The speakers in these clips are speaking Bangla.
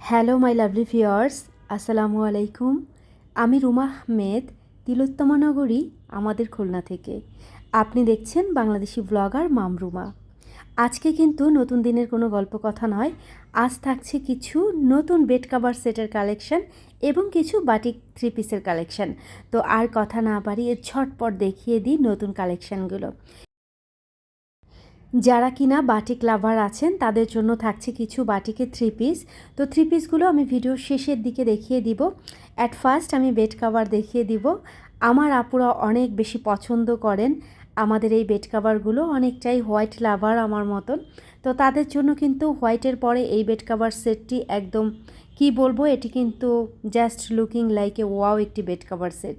হ্যালো মাই লাভলি ভিওয়ার্স আসসালামু আলাইকুম আমি রুমা আহমেদ, তিলোত্তমা নগরী, আমাদের খুলনা থেকে। আপনি দেখছেন বাংলাদেশি ব্লগার মামরুমা আজকে কিন্তু নতুন দিনের কোনো গল্প কথা নয়। আজ থাকছে কিছু নতুন বেড কাভার সেটের কালেকশন এবং কিছু বাটিক থ্রি পিসের কালেকশন তো আর কথা না বাড়িয়ে ঝটপট দেখিয়ে দিই নতুন কালেকশনগুলো যারা কিনা বাটিক লাভার আছেন, তাদের জন্য থাকছে কিছু বাটিকের থ্রি পিস তো থ্রি পিসগুলো আমি ভিডিওর শেষের দিকে দেখিয়ে দিব। অ্যাট ফার্স্ট আমি বেড কাভার দেখিয়ে দিব। আমার আপুরা অনেক বেশি পছন্দ করেন। আমাদের এই বেড কাভারগুলো অনেকটাই হোয়াইট লাভার আমার মতন। তো তাদের জন্য কিন্তু হোয়াইটের পরে এই বেড কাভার সেটটি একদম, কি বলব? এটি কিন্তু just looking like a wow একটি বেড কাভার সেট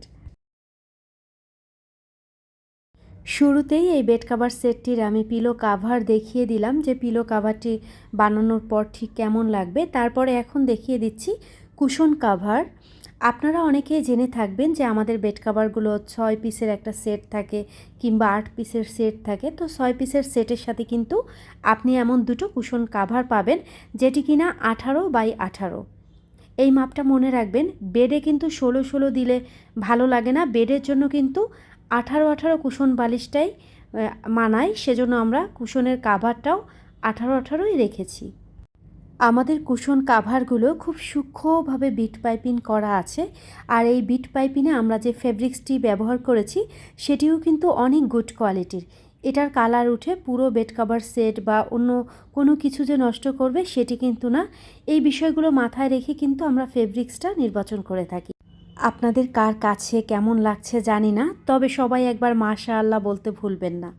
শুরুতেই এই বেড কাভার সেটটির আমি পিলো কাভার দেখিয়ে দিলাম যে পিলো কাভারটি বানানোর পর ঠিক কেমন লাগবে। তারপরে এখন দেখিয়ে দিচ্ছি কুশন কাভার আপনারা অনেকেই জেনে থাকবেন যে আমাদের বেড কাভারগুলো ছয় পিসের একটা সেট থাকে কিংবা আট পিসের সেট থাকে। তো ছয় পিসের সেটের সাথে কিন্তু আপনি এমন দুটো কুশন কাভার পাবেন যেটি কিনা আঠারো বাই আঠারো। এই মাপটা মনে রাখবেন, বেডে কিন্তু ষোলো ষোলো দিলে ভালো লাগে না। বেডের জন্য কিন্তু আঠারো আঠারো কুশন বালিশটাই মানায় সেজন্য আমরা কুশনের কাভারটাও আঠারো আঠারোই রেখেছি। আমাদের কুশন কাভারগুলো খুব সূক্ষ্মভাবে বিট পাইপিং করা আছে, আর এই বিট পাইপিনে আমরা যে ফেব্রিক্সটি ব্যবহার করেছি, সেটিও কিন্তু অনেক গুড কোয়ালিটির। এটার কালার উঠে পুরো বেড কাভার সেট বা অন্য কোনো কিছু যে নষ্ট করবে, সেটি কিন্তু না। এই বিষয়গুলো মাথায় রেখে কিন্তু আমরা ফেব্রিক্সটা নির্বাচন করে থাকি। আপনাদের কার কাছে কেমন লাগছে জানি না, তবে সবাই একবার মাশা আল্লাহ বলতে ভুলবেন না।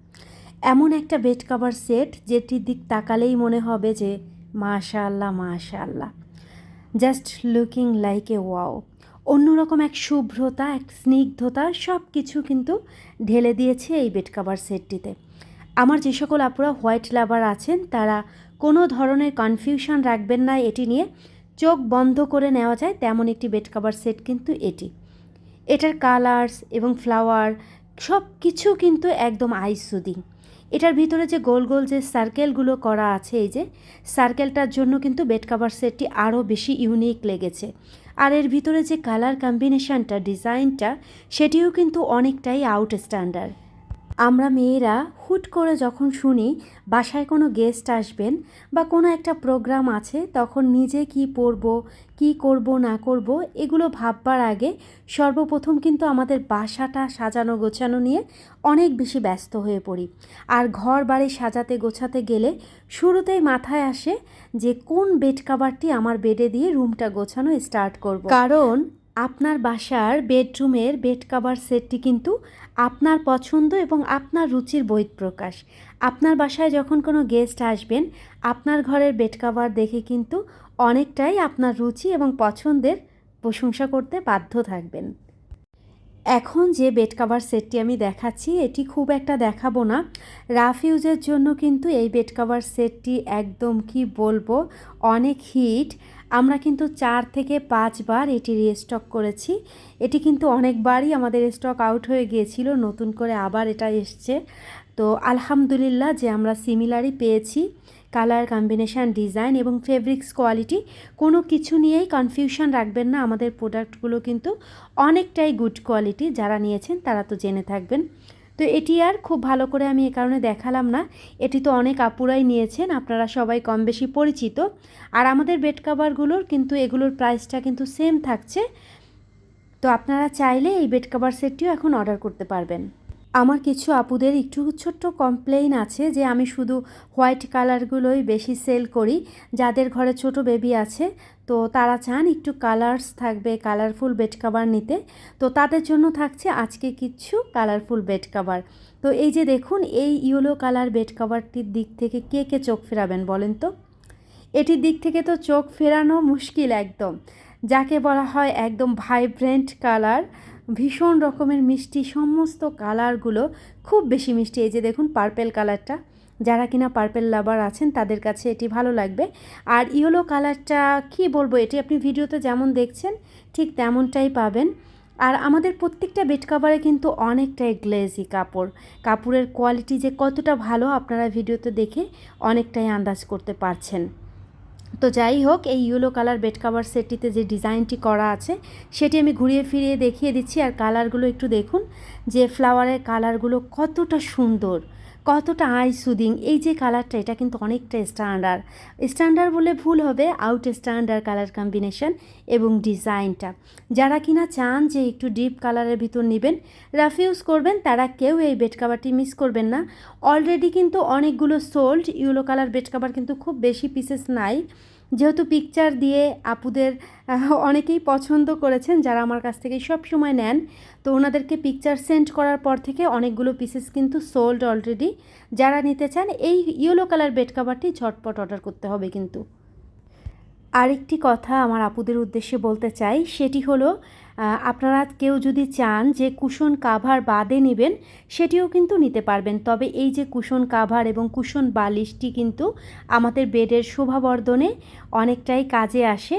এমন একটা বেড কাভার সেট যেটির দিক তাকালেই মনে হবে যে মাশা আল্লাহ মাশা আল্লাহ just looking like a wow অন্যরকম এক শুভ্রতা, এক স্নিগ্ধতা সব কিছু কিন্তু ঢেলে দিয়েছে এই বেড কাভার সেটটিতে আমার যে সকল আপুরা হোয়াইট লাভার আছেন, তারা কোনো ধরনের কনফিউশন রাখবেন না এটি নিয়ে। চোখ বন্ধ করে নেওয়া যায়, তেমন একটি বেড কাভার সেট কিন্তু এটি। এটার কালার্স এবং ফ্লাওয়ার সব কিছু কিন্তু একদম আইস সুদিং এটার ভিতরে যে গোল গোল যে সার্কেলগুলো করা আছে, এই যে সার্কেলটার জন্য কিন্তু বেড কাভার সেটটি আরও বেশি ইউনিক লেগেছে। আর এর ভিতরে যে কালার কম্বিনেশানটা ডিজাইনটা সেটিও কিন্তু অনেকটাই আউট স্ট্যান্ডার্ড আমরা মেয়েরা হুট করে যখন শুনি বাসায় কোনো গেস্ট আসবেন বা কোনো একটা প্রোগ্রাম আছে, তখন নিজে কি পরব, কি করব, না করব, এগুলো ভাববার আগে সর্বপ্রথম কিন্তু আমাদের বাসাটা সাজানো গোছানো নিয়ে অনেক বেশি ব্যস্ত হয়ে পড়ি। আর ঘর বাড়ি সাজাতে গোছাতে গেলে শুরুতেই মাথায় আসে যে কোন বেড কাভারটি আমার বেডে দিয়ে রুমটা গোছানো স্টার্ট করব। কারণ আপনার বাসার বেডরুমের বেড কাভার সেটটি কিন্তু আপনার পছন্দ এবং আপনার রুচির বহিঃপ্রকাশ। আপনার বাসায় যখন কোনো গেস্ট আসবেন, আপনার ঘরের বেড কাভার দেখে কিন্তু অনেকটাই আপনার রুচি এবং পছন্দের প্রশংসা করতে বাধ্য থাকবেন। এখন যে বেড কাভার সেটটি আমি দেখাচ্ছি, এটি খুব একটা দেখাবো না। রাফ ইউজের জন্য কিন্তু এই বেড কাভার সেটটি একদম কি বলব, অনেক হিট আমরা কিন্তু চার থেকে পাঁচবার এটি রিস্টক করেছি। এটি কিন্তু অনেকবারই আমাদের স্টক আউট হয়ে গিয়েছিল, নতুন করে আবার এটা এসছে। তো আলহামদুলিল্লাহ যে আমরা সিমিলারই পেয়েছি। কালার কম্বিনেশান ডিজাইন এবং ফেব্রিক্স কোয়ালিটি কোনো কিছু নিয়েই কনফিউশন রাখবেন না। আমাদের প্রোডাক্টগুলো কিন্তু অনেকটাই গুড কোয়ালিটি যারা নিয়েছেন তারা তো জেনে থাকবেন। তো এটি আর খুব ভালো করে আমি এ কারণে দেখালাম না। এটি তো অনেক আপুরাই নিয়েছেন, আপনারা সবাই কম বেশি পরিচিত। আর আমাদের বেড কাভারগুলোর কিন্তু এগুলোর প্রাইসটা কিন্তু সেম থাকছে। তো আপনারা চাইলে এই বেড কাভার সেটটিও এখন অর্ডার করতে পারবেন। আমার কিছু আপুদের একটু ছোট্ট কমপ্লেইন আছে যে আমি শুধু হোয়াইট কালারগুলোই বেশি সেল করি। যাদের ঘরে ছোট বেবি আছে, তো তারা চান একটু কালার্স থাকবে কালারফুল বেড কাভার নিতে। তো তাদের জন্য থাকছে আজকে কিছু কালারফুল বেড কাভার তো এই যে দেখুন, এই ইয়েলো কালার বেড কাভারটির দিক থেকে কে কে চোখ ফেরাবেন বলেন তো? এটির দিক থেকে তো চোখ ফেরানো মুশকিল একদম। যাকে বলা হয় একদম ভাইব্রেন্ট কালার ভীষণ রকমের মিষ্টি সমস্ত কালারগুলো খুব বেশি মিষ্টি। এই যে দেখুন পার্পেল কালারটা। যারা কিনা পার্পেল লাভার আছেন, তাদের কাছে এটি ভালো লাগবে। আর ইয়েলো কালারটা, কি বলব, এটি আপনি ভিডিওতে যেমন দেখছেন, ঠিক তেমনটাই পাবেন। আর আমাদের প্রত্যেকটা বেড কাভারে কিন্তু অনেকটাই গ্লেজি কাপড়। কাপড়ের কোয়ালিটি যে কতটা ভালো আপনারা ভিডিওতে দেখে অনেকটাই আন্দাজ করতে পারছেন। তো যাই হোক, এই ইয়েলো কালার বেড কাভার সেটটিতে যে ডিজাইনটি করা আছে, সেটি আমি ঘুরিয়ে ফিরিয়ে দেখিয়ে দিচ্ছি। আর কালারগুলো একটু দেখুন, যে ফ্লাওয়ারের কালারগুলো কতটা সুন্দর। কতটা আই সুদিং এই যে কালারটা এটা কিন্তু অনেকটা স্ট্যান্ডার্ড স্ট্যান্ডার্ড বলে ভুল হবে আউট স্ট্যান্ডার্ড কালার কম্বিনেশন এবং ডিজাইনটা যারা কিনা চান যে একটু ডিপ কালারের ভিতর নেবেন রাফ ইউজ করবেন, তারা কেউ এই বেড কাভারটি মিস করবেন না। অলরেডি কিন্তু অনেকগুলো sold yellow colour bed cover কিন্তু খুব বেশি পিসেস নাই। যেহেতু পিকচার দিয়ে আপুদের অনেকেই পছন্দ করেছেন, যারা আমার কাছ থেকে সব সময় নেন, তো ওনাদেরকে পিকচার সেন্ড করার পর থেকে অনেকগুলো পিসেস কিন্তু সোল্ড অলরেডি যারা নিতে চান, এই ইয়েলো কালার বেড কাভারটি ঝটপট অর্ডার করতে হবে কিন্তু। আরেকটি কথা আমার আপুদের উদ্দেশ্যে বলতে চাই, সেটি হলো আপনারা কেউ যদি চান যে কুশন কাভার বাদে নেবেন, সেটিও কিন্তু নিতে পারবেন। তবে এই যে কুশন কাভার এবং কুশন বালিশটি কিন্তু আমাদের বেডের শোভাবর্ধনে অনেকটাই কাজে আসে।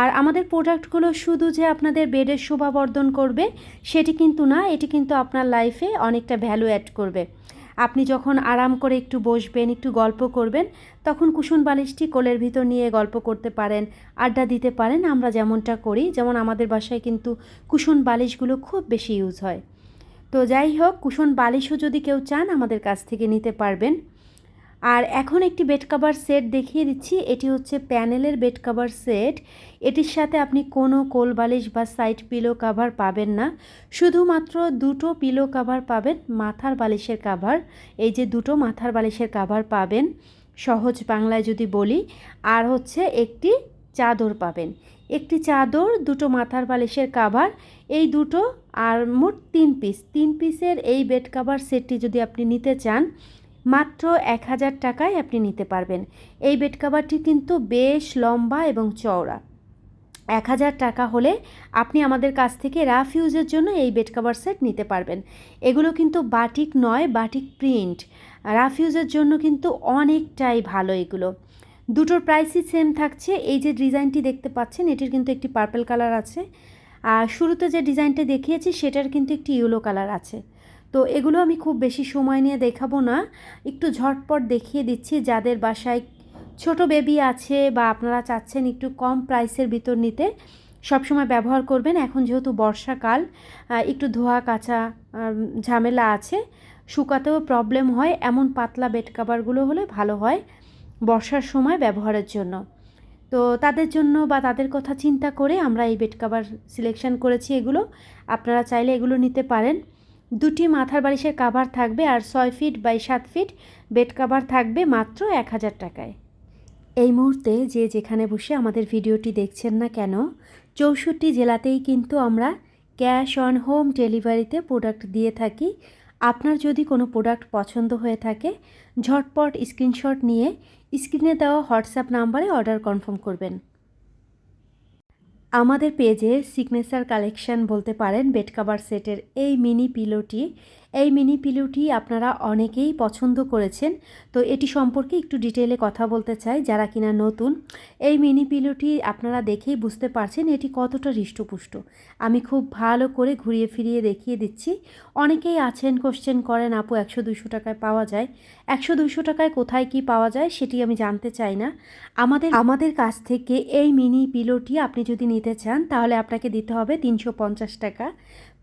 আর আমাদের প্রোডাক্টগুলো শুধু যে আপনাদের বেডের শোভাবর্ধন করবে, সেটি কিন্তু না, এটি কিন্তু আপনার লাইফে অনেকটা ভ্যালু অ্যাড করবে। আপনি যখন আরাম করে একটু বসবেন, একটু গল্প করবেন, তখন কুশন বালিশটি কোলের ভিতর নিয়ে গল্প করতে পারেন, আড্ডা দিতে পারেন। আমরা যেমনটা করি, যেমন আমাদের বাসায় কিন্তু কুশন বালিশগুলো খুব বেশি ইউজ হয়। তো যাই হোক কুশন বালিশও যদি কেউ চান আমাদের কাছ থেকে নিতে পারবেন। আর এখন একটি বেড কাভার সেট দেখিয়ে দিচ্ছি। এটি হচ্ছে প্যানেলের বেড কাভার সেট এটির সাথে আপনি কোনো কোল বালিশ বা সাইড পিলো কাভার পাবেন না। শুধুমাত্র দুটো পিলো কাভার পাবেন, মাথার বালিশের কাভার এই যে দুটো মাথার বালিশের কাভার পাবেন, সহজ বাংলায় যদি বলি। আর হচ্ছে একটি চাদর পাবেন। একটি চাদর, দুটো মাথার বালিশের কাভার এই দুটো আর মোট তিন পিস তিন পিসের এই বেড কাভার সেটটি যদি আপনি নিতে চান মাত্র এক হাজার টাকায় আপনি নিতে পারবেন। এই বেড কাভারটি কিন্তু বেশ লম্বা এবং চওড়া। এক হাজার টাকা হলে আপনি আমাদের কাছ থেকে রাফ ইউজের জন্য এই বেড কাভার সেট নিতে পারবেন। এগুলো কিন্তু বাটিক নয়, বাটিক প্রিন্ট। রাফ ইউজের জন্য কিন্তু অনেকটাই ভালো এগুলো। দুটোর প্রাইসই সেম থাকছে। এই যে ডিজাইনটি দেখতে পাচ্ছেন, এটির কিন্তু একটি পার্পেল কালার আছে। আর শুরুতে যে ডিজাইনটা দেখিয়েছি, সেটার কিন্তু একটি ইয়েলো কালার আছে। তো এগুলো আমি খুব বেশি সময় নিয়ে দেখাবো না। একটু ঝটপট দেখিয়ে দিচ্ছি যাদের বাসায় ছোট বেবি আছে বা আপনারা চাচ্ছেন একটু কম প্রাইসের ভিতর নিতে, সবসময় ব্যবহার করবেন। এখন যেহেতু বর্ষাকাল একটু ধোয়া, কাঁচা ঝামেলা আছে, শুকাতেও প্রবলেম হয়। এমন পাতলা বেড কাভারগুলো হলে ভালো হয় বর্ষার সময় ব্যবহারের জন্য। তো তাদের জন্য বা তাদের কথা চিন্তা করে আমরা এই বেড কাভার সিলেকশন করেছি এগুলো। আপনারা চাইলে এগুলো নিতে পারেন। দুটি মাথার বালিশের কাভার থাকবে আর ছয় ফিট বাই সাত ফিট বেড কাভার থাকবে মাত্র এক হাজার টাকায়। এই মুহূর্তে যে যেখানে বসে আমাদের ভিডিওটি দেখছেন না কেন, চৌষট্টি জেলাতেই কিন্তু আমরা ক্যাশ অন হোম ডেলিভারিতে প্রোডাক্ট দিয়ে থাকি। আপনার যদি কোনো প্রোডাক্ট পছন্দ হয়ে থাকে, ঝটপট স্ক্রিনশট নিয়ে স্ক্রিনে দেওয়া হোয়াটসঅ্যাপ নাম্বারে অর্ডার কনফার্ম করবেন। আমাদের পেজে সিগনেচার কালেকশন বলতে পারেন বেড কাভার সেটের এই মিনি পিলোটি এই মিনি পিলোটি আপনারা অনেকেই পছন্দ করেছেন। তো এটি সম্পর্কে একটু ডিটেলে কথা বলতে চাই, যারা কিনা নতুন। এই মিনি পিলোটি আপনারা দেখেই বুঝতে পারছেন এটি কতটা হৃষ্টপুষ্ট। আমি খুব ভালো করে ঘুরিয়ে ফিরিয়ে দেখিয়ে দিচ্ছি। অনেকেই আছেন কোশ্চেন করেন, আপু, একশো দুশো টাকায় পাওয়া যায়? একশো দুশো টাকায় কোথায় কি পাওয়া যায় সেটি আমি জানতে চাই না। আমাদের আমাদের কাছ থেকে এই মিনি পিলোটি আপনি যদি নিতে চান, তাহলে আপনাকে দিতে হবে তিনশো পঞ্চাশ টাকা।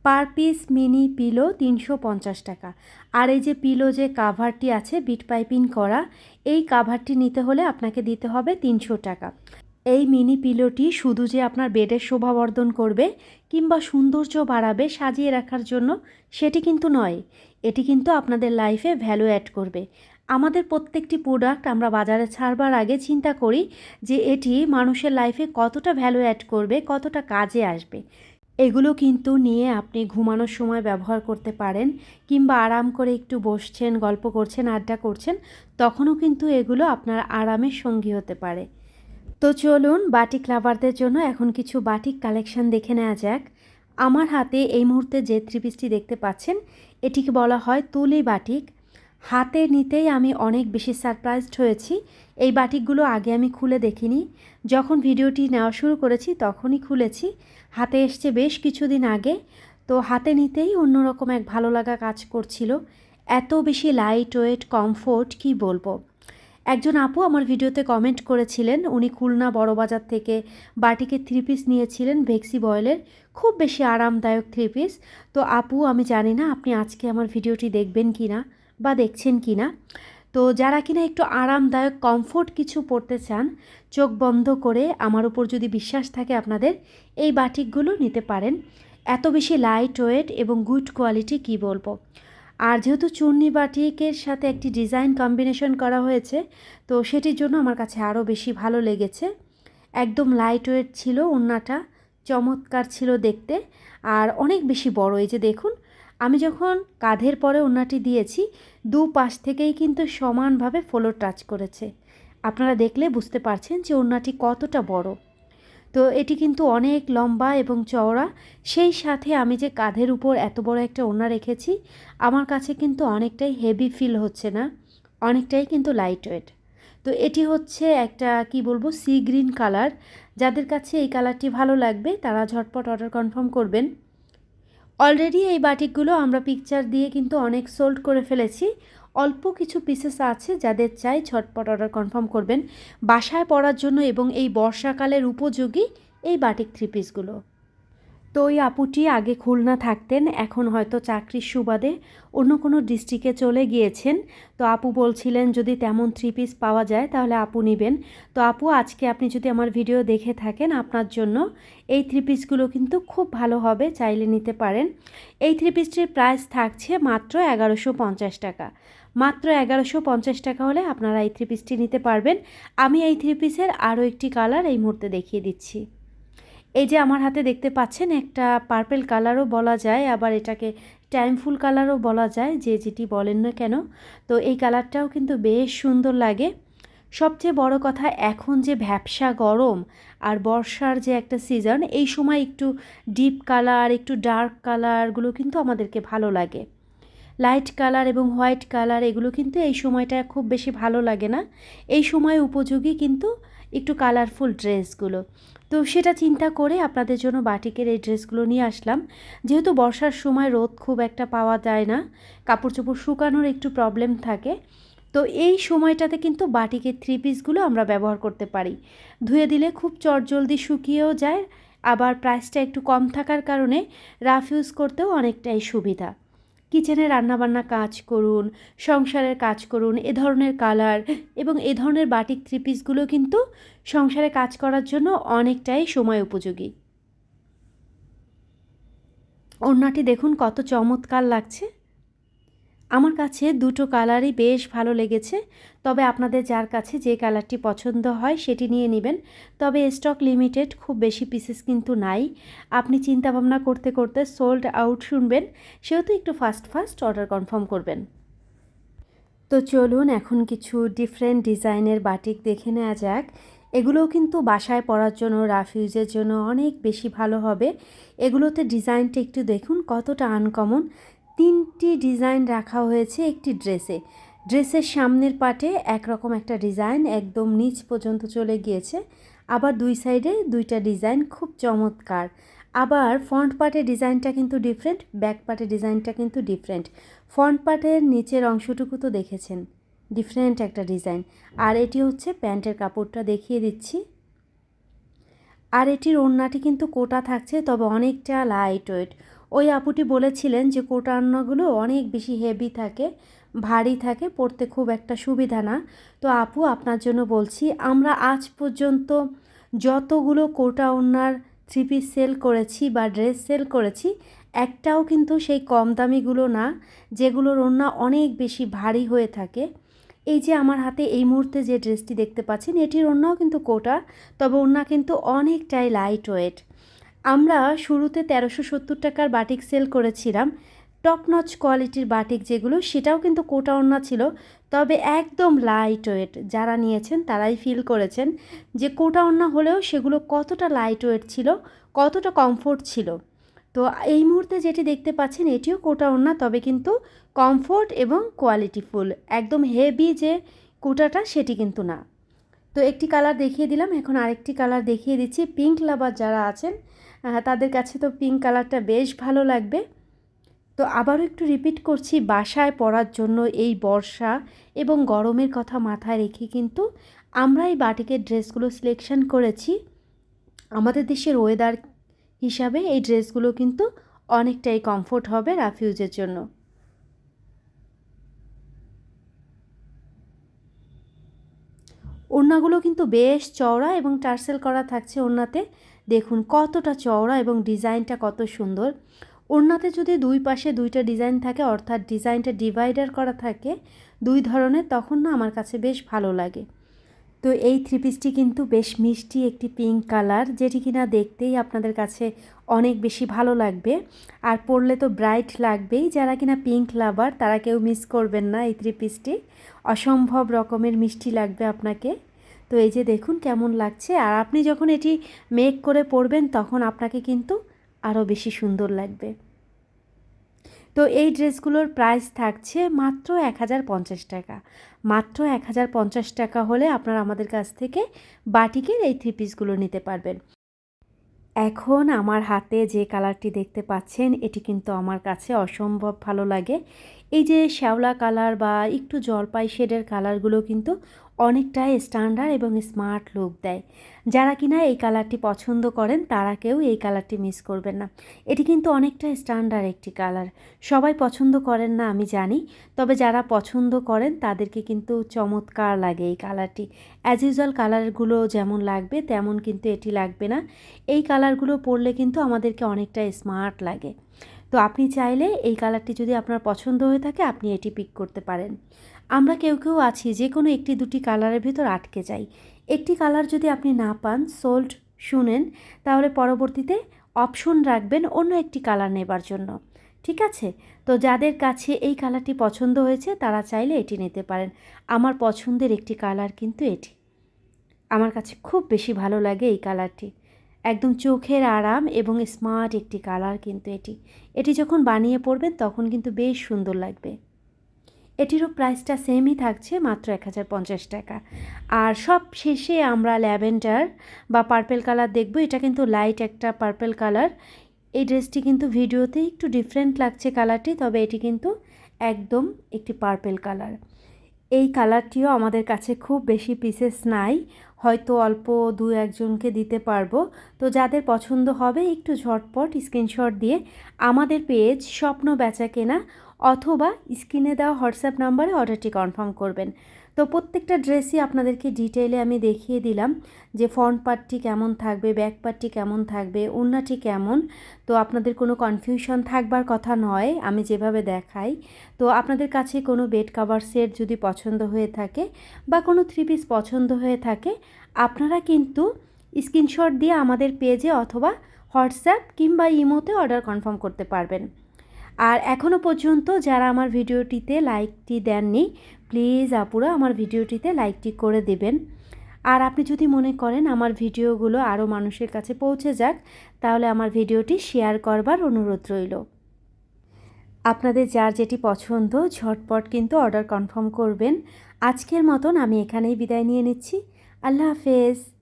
পার পিস মিনি পিলো তিনশো পঞ্চাশ টাকা। আর এই যে পিলো যে কাভারটি আছে বিট পাইপিং করা, এই কাভারটি নিতে হলে আপনাকে দিতে হবে তিনশো টাকা। এই মিনি পিলোটি শুধু যে আপনার বেডের শোভাবর্ধন করবে কিংবা সৌন্দর্য বাড়াবে, সাজিয়ে রাখার জন্য সেটি কিন্তু নয়। এটি কিন্তু আপনাদের লাইফে ভ্যালু অ্যাড করবে। আমাদের প্রত্যেকটি প্রোডাক্ট আমরা বাজারে ছাড়বার আগে চিন্তা করি যে এটি মানুষের লাইফে কতটা ভ্যালু অ্যাড করবে, কতটা কাজে আসবে। এগুলো কিন্তু নিয়ে আপনি ঘুমানোর সময় ব্যবহার করতে পারেন কিংবা আরাম করে একটু বসছেন, গল্প করছেন, আড্ডা করছেন, তখনও কিন্তু এগুলো আপনার আরামের সঙ্গী হতে পারে। তো চলুন বাটিক লাভারদের জন্য এখন কিছু বাটিক কালেকশন দেখে নেওয়া যাক। আমার হাতে এই মুহূর্তে যে থ্রি পিসটি দেখতে পাচ্ছেন, এটিকে বলা হয় তুলি বাটিক। হাতে নিতেই আমি অনেক বেশি সারপ্রাইজড হয়েছি। এই বাটিকগুলো আগে আমি খুলে দেখিনি। যখন ভিডিওটি নেওয়া শুরু করেছি, তখনই খুলেছি। হাতে এসছে বেশ কিছুদিন আগে। তো হাতে নিতেই অন্যরকম এক ভালো লাগা কাজ করছিল। এত বেশি লাইট ওয়েট কমফোর্ট কি বলব? একজন আপু আমার ভিডিওতে কমেন্ট করেছিলেন, উনি খুলনা বড়বাজার থেকে বাটিকে থ্রি পিস নিয়েছিলেন ভেক্সি বয়েলের খুব বেশি আরামদায়ক থ্রি পিস তো আপু, আমি জানি না আপনি আজকে আমার ভিডিওটি দেখবেন কি না বা দেখছেন কি না তো যারা কিনা একটু আরামদায়ক কমফোর্ট কিছু পড়তে চান, চোখ বন্ধ করে আমার উপর যদি বিশ্বাস থাকে আপনাদের, এই বাটিকগুলো নিতে পারেন। এত বেশি লাইট ওয়েট এবং গুড কোয়ালিটি কি বলব? আর যেহেতু চূর্ণি বাটিকের সাথে একটি ডিজাইন কম্বিনেশন করা হয়েছে, তো সেটির জন্য আমার কাছে আরও বেশি ভালো লেগেছে। একদম লাইট ওয়েট ছিল ওড়নাটা, চমৎকার ছিল দেখতে, আর অনেক বেশি বড়। এই যে দেখুন আমি যখন কাঁধের পরে ওড়নাটি দিয়েছি, দু পাশ থেকেই কিন্তু সমানভাবে ফ্লোর টাচ করেছে। আপনারা দেখলে বুঝতে পারছেন যে ওড়নাটি কতটা বড়। তো এটি কিন্তু অনেক লম্বা এবং চওড়া। সেই সাথে আমি যে কাঁধের উপর এত বড় একটা ওড়না রেখেছি, আমার কাছে কিন্তু অনেকটাই হেভি ফিল হচ্ছে না, অনেকটাই কিন্তু লাইট ওয়েট তো এটি হচ্ছে একটা, কি বলব সি গ্রিন কালার যাদের কাছে এই কালারটি ভালো লাগবে, তারা ঝটপট অর্ডার কনফার্ম করবেন। অলরেডি এই বাটিকগুলো আমরা পিকচার দিয়ে কিন্তু অনেক সোল্ড করে ফেলেছি। অল্প কিছু পিসেস আছে যাদের চাই ছটপট অর্ডার কনফার্ম করবেন। বাসায় পরার জন্য এবং এই বর্ষাকালের উপযোগী এই বাটিক থ্রি পিসগুলো তো ওই আপুটি আগে খুলনা থাকতেন, এখন হয়তো চাকরির সুবাদে অন্য কোনো ডিস্ট্রিক্টে চলে গিয়েছেন। তো আপু বলছিলেন, যদি তেমন থ্রি পিস পাওয়া যায়, তাহলে আপু নেবেন। তো আপু, আজকে আপনি যদি আমার ভিডিও দেখে থাকেন আপনার জন্য, এই থ্রি পিসগুলো কিন্তু খুব ভালো হবে, চাইলে নিতে পারেন। এই থ্রি পিসটির প্রাইস থাকছে মাত্র এগারোশো পঞ্চাশ টাকা। মাত্র এগারোশো পঞ্চাশ টাকা হলে আপনারা এই থ্রি পিসটি নিতে পারবেন। আমি এই থ্রি পিসের আরও একটি কালার এই মুহূর্তে দেখিয়ে দিচ্ছি। এই যে আমার হাতে দেখতে পাচ্ছেন, একটা পার্পেল কালারও বলা যায়, আবার এটাকে টাইমফুল কালারও বলা যায়, যে যেটি বলেন না কেন। তো এই কালারটাও কিন্তু বেশ সুন্দর লাগে। সবচেয়ে বড় কথা, এখন যে ভ্যাবসা গরম আর বর্ষার যে একটা সিজন এই সময় একটু ডিপ কালার একটু ডার্ক কালারগুলো কিন্তু আমাদেরকে ভালো লাগে। লাইট কালার এবং হোয়াইট কালার এগুলো কিন্তু এই সময়টা খুব বেশি ভালো লাগে না। এই সময় উপযোগী কিন্তু একটু কালারফুল ড্রেসগুলো তো সেটা চিন্তা করে আপনাদের জন্য বাটিকের এই ড্রেসগুলো নিয়ে আসলাম। যেহেতু বর্ষার সময় রোদ খুব একটা পাওয়া যায় না কাপড় চোপড় শুকানোর একটু প্রবলেম থাকে, তো এই সময়টাতে কিন্তু বাটিকের থ্রি পিসগুলো আমরা ব্যবহার করতে পারি। ধুয়ে দিলে খুব চটজলদি শুকিয়েও যায়, আবার প্রাইসটা একটু কম থাকার কারণে রাফ ইউজ করতেও অনেকটাই সুবিধা। কিচেনে রান্নাবান্না কাজ করুন, সংসারের কাজ করুন, এ ধরনের কালার এবং এ ধরনের বাটিক থ্রি পিসগুলো কিন্তু সংসারে কাজ করার জন্য অনেকটাই সময় উপযোগী। ওড়নাটি দেখুন কত চমৎকার লাগছে। আমার কাছে দুটো কালারই বেশ ভালো লেগেছে, তবে আপনাদের যার কাছে যে কালারটি পছন্দ হয় সেটি নিয়ে নেবেন। তবে স্টক লিমিটেড খুব বেশি পিসেস কিন্তু নাই। আপনি চিন্তা ভাবনা করতে করতে সোল্ড আউট শুনবেন, সেহেতু একটু ফাস্ট ফাস্ট অর্ডার কনফার্ম করবেন। তো চলুন এখন কিছু ডিফারেন্ট ডিজাইনের বাটিক দেখে নেওয়া যাক। এগুলোও কিন্তু বাসায় পরার জন্য রাফিউজের জন্য অনেক বেশি ভালো হবে। এগুলোতে ডিজাইনটা একটু দেখুন কতটা আনকমন তিনটি ডিজাইন রাখা হয়েছে একটি ড্রেসে। ড্রেসের সামনের পাটে একরকম একটা ডিজাইন একদম নিচ পর্যন্ত চলে গিয়েছে। আবার দুই সাইডে দুইটা ডিজাইন খুব চমৎকার। আবার ফ্রন্ট পার্টের ডিজাইনটা কিন্তু ডিফারেন্ট ব্যাক পার্টের ডিজাইনটা কিন্তু ডিফারেন্ট ফ্রন্ট পার্টের নিচের অংশটুকু তো দেখেছেন ডিফারেন্ট একটা ডিজাইন। আর এটি হচ্ছে প্যান্টের কাপড়টা দেখিয়ে দিচ্ছি। আর এটির ওড়নাটি কিন্তু কোটা থাকছে, তবে অনেকটা লাইট ওয়েট ওই আপুটি বলেছিলেন যে কোটা ওড়নাগুলো অনেক বেশি হেভি থাকে, ভারী থাকে, পড়তে খুব একটা সুবিধা না। তো আপু, আপনার জন্য বলছি, আমরা আজ পর্যন্ত যতগুলো কোটা ওনার থ্রি পিস সেল করেছি বা ড্রেস সেল করেছি, একটাও কিন্তু সেই কম দামিগুলো না, যেগুলোর ওড়না অনেক বেশি ভারী হয়ে থাকে। এই যে আমার হাতে এই মুহূর্তে যে ড্রেসটি দেখতে পাচ্ছেন, এটির ওড়নাও কিন্তু কোটা, তবে ওড়না কিন্তু অনেকটাই লাইট ওয়েট আমরা শুরুতে তেরোশো সত্তর টাকার বাটিক সেল করেছিলাম। টপ নচ কোয়ালিটির বাটিক যেগুলো, সেটাও কিন্তু কোটা ওড়না ছিল। তবে একদম লাইট ওয়েট যারা নিয়েছেন, তারাই ফিল করেছেন যে কোটা ওড়না হলেও সেগুলো কতটা লাইট ওয়েট ছিল, কতটা কমফোর্ট ছিল। তো এই মুহূর্তে যেটি দেখতে পাচ্ছেন, এটিও কোটা ওড়না তবে কিন্তু কমফোর্ট এবং কোয়ালিটিফুল একদম হেভি যে কোটাটা, সেটি কিন্তু না। তো একটি কালার দেখিয়ে দিলাম। এখন আরেকটি কালার দেখিয়ে দিচ্ছি। পিঙ্ক লাভার যারা আছেন তাদের কাছে তো পিঙ্ক কালারটা বেশ ভালো লাগবে। তো আবারও একটু রিপিট করছি, বাসায় পরার জন্য এই বর্ষা এবং গরমের কথা মাথায় রেখে কিন্তু আমরা এই বাটিকের ড্রেসগুলো সিলেকশন করেছি। আমাদের দেশের ওয়েদার হিসাবে এই ড্রেসগুলো কিন্তু অনেকটাই কমফোর্ট হবে রাফিউজের জন্য। ওড়নাগুলো কিন্তু বেশ চওড়া এবং টার্সেল করা থাকছে ওড়নাতে। দেখুন কতটা চওড়া এবং ডিজাইনটা কত সুন্দর। ওড়নাতে যদি দুই পাশে দুইটা ডিজাইন থাকে, অর্থাৎ ডিজাইনটা ডিভাইডার করা থাকে দুই ধরনের, তখন না আমার কাছে বেশ ভালো লাগে। তো এই থ্রি পিসটি কিন্তু বেশ মিষ্টি একটি পিঙ্ক কালার, যেটি কিনা দেখতেই আপনাদের কাছে অনেক বেশি ভালো লাগবে। আর পরলে তো ব্রাইট লাগবেই, যারা কিনা পিঙ্ক লাভার, তারা কেউ মিস করবেন না এই থ্রি পিসটি। অসম্ভব রকমের মিষ্টি লাগবে আপনাকে। তো এই যে দেখুন কেমন লাগছে। আর আপনি যখন এটি মেক করে পরবেন, তখন আপনাকে কিন্তু আরও বেশি সুন্দর লাগবে। তো এই ড্রেসগুলোর প্রাইস থাকছে মাত্র এক হাজার পঞ্চাশ টাকা। মাত্র এক হাজার পঞ্চাশ টাকা হলে আপনারা আমাদের কাছ থেকে বাটিকের এই থ্রি পিসগুলো নিতে পারবেন। এখন আমার হাতে যে কালারটি দেখতে পাচ্ছেন, এটি কিন্তু আমার কাছে অসম্ভব ভালো লাগে। এই যে শ্যাওলা কালার বা একটু জলপাই শেডের কালারগুলো কিন্তু অনেকটাই স্ট্যান্ডার্ড এবং স্মার্ট লুক দেয়। যারা কিনা এই কালারটি পছন্দ করেন, তারা কেউ এই কালারটি মিস করবেন না। এটি কিন্তু অনেকটা স্ট্যান্ডার্ড একটি কালার। সবাই পছন্দ করেন না, আমি জানি। তবে যারা পছন্দ করেন, তাদেরকে কিন্তু চমৎকার লাগে এই কালারটি। অ্যাজ ইউজুয়াল কালারগুলো যেমন লাগবে, তেমন কিন্তু এটি লাগবে না। এই কালারগুলো পরলে কিন্তু আমাদেরকে অনেকটা স্মার্ট লাগে। তো আপনি চাইলে এই কালারটি যদি আপনার পছন্দ হয়ে থাকে, আপনি এটি পিক করতে পারেন। আমরা কেউ কেউ আছি, যে কোনো একটি দুটি কালারের ভিতর আটকে যাই। একটি কালার যদি আপনি না পান সোল্ড শুনেন, তাহলে পরবর্তীতে অপশন রাখবেন অন্য একটি কালার নেবার জন্য। ঠিক আছে? তো যাদের কাছে এই কালারটি পছন্দ হয়েছে, তারা চাইলে এটি নিতে পারেন। আমার পছন্দের একটি কালার কিন্তু এটি। আমার কাছে খুব বেশি ভালো লাগে এই কালারটি। একদম চোখের আরাম এবং স্মার্ট একটি কালার কিন্তু এটি। এটি যখন বানিয়ে পড়বেন তখন কিন্তু বেশ সুন্দর লাগবে। এটিরও প্রাইসটা সেমই থাকছে মাত্র এক হাজার পঞ্চাশ টাকা। আর সব শেষে আমরা ল্যাভেন্ডার বা পার্পেল কালার দেখব। এটা কিন্তু লাইট একটা পার্পেল কালার এই ড্রেসটি কিন্তু ভিডিওতে একটু ডিফারেন্ট লাগছে কালারটি তবে এটি কিন্তু একদম একটি পার্পেল কালার এই কালারটিও আমাদের কাছে খুব বেশি পিসেস নাই। হয়তো অল্প দু একজনকে দিতে পারব। তো যাদের পছন্দ হবে, একটু ঝটপট স্ক্রিনশট দিয়ে আমাদের পেজ স্বপ্ন বেচা কেনা অথবা স্ক্রিনে দেওয়া হোয়াটসঅ্যাপ নাম্বারে অর্ডারটি কনফার্ম করবেন। তো প্রত্যেকটা ড্রেসই আপনাদেরকে ডিটেইলে আমি দেখিয়ে দিলাম যে ফ্রন্ট পার্টটি কেমন থাকবে ব্যাক পার্টটি কেমন থাকবে উন্নাটি কেমন। তো আপনাদের কোনো কনফিউশন থাকবার কথা নয়, আমি যেভাবে দেখাই। তো আপনাদের কাছে কোনো বেড কাভার সেট যদি পছন্দ হয়ে থাকে বা কোনো থ্রি পিস পছন্দ হয়ে থাকে, আপনারা কিন্তু স্ক্রিনশট দিয়ে আমাদের পেজে অথবা হোয়াটসঅ্যাপ কিংবা ইমোতে অর্ডার কনফার্ম করতে পারবেন। আর এখনও পর্যন্ত যারা আমার ভিডিওটিতে লাইকটি দেননি প্লিজ আপুরা আমার ভিডিওটিতে লাইকটি করে দেবেন। আর আপনি যদি মনে করেন আমার ভিডিওগুলো আরও মানুষের কাছে পৌঁছে যাক, তাহলে আমার ভিডিওটি শেয়ার করবার অনুরোধ রইল। আপনাদের যার যেটি পছন্দ, ঝটপট কিন্তু অর্ডার কনফার্ম করবেন। আজকের মতন আমি এখানেই বিদায় নিয়ে নিচ্ছি। আল্লাহ হাফেজ।